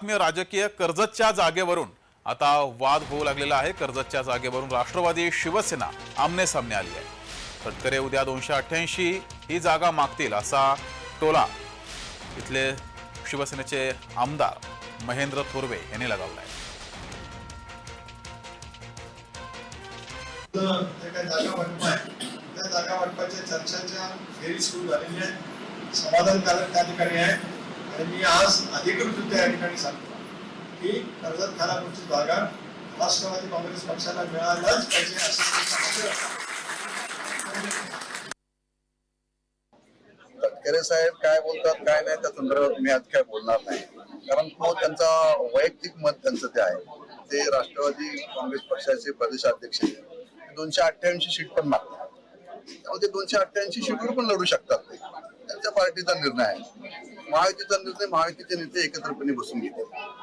बातमी राजकीय कर्जतच्या जागेवरून. आता वाद होऊ लागलेला आहे. कर्जतच्या जागेवरून राष्ट्रवादी शिवसेना आमने सामने आली आहे. तटकरे उद्या दोनशे अठ्ठ्याऐंशी ही जागा मागतील असा टोला इथले शिवसेनेचे आमदार महेंद्र थोरवे यांनी लगावला आहे जागा वाटपाच्या फेरी सुरू झालेली आहे समाधानकारक त्या ठिकाणी आहे. आणि मी आज अधिकृतरित्या या ठिकाणी सांगतो की कर्जत खानापूरची जागा राष्ट्रवादी काँग्रेस पक्षाला मिळायलाच पाहिजे असं तटकरे साहेब काय बोलतात काय नाही त्या संदर्भात मी आज काय बोलणार नाही. कारण तो त्यांचा वैयक्तिक मत त्यांचं ते आहे. ते राष्ट्रवादी काँग्रेस पक्षाचे प्रदेशाध्यक्ष आहेत. दोनशे अठ्ठ्याऐंशी सीट पण मागतात. त्यामुळे ते दोनशे अठ्ठ्याऐंशी सीटवर पण लढू शकतात ते. त्यांच्या पार्टीचा निर्णय आहे. महायुतीचा निर्णय महायुतीचे नेते एकत्रपणे बसून घेतील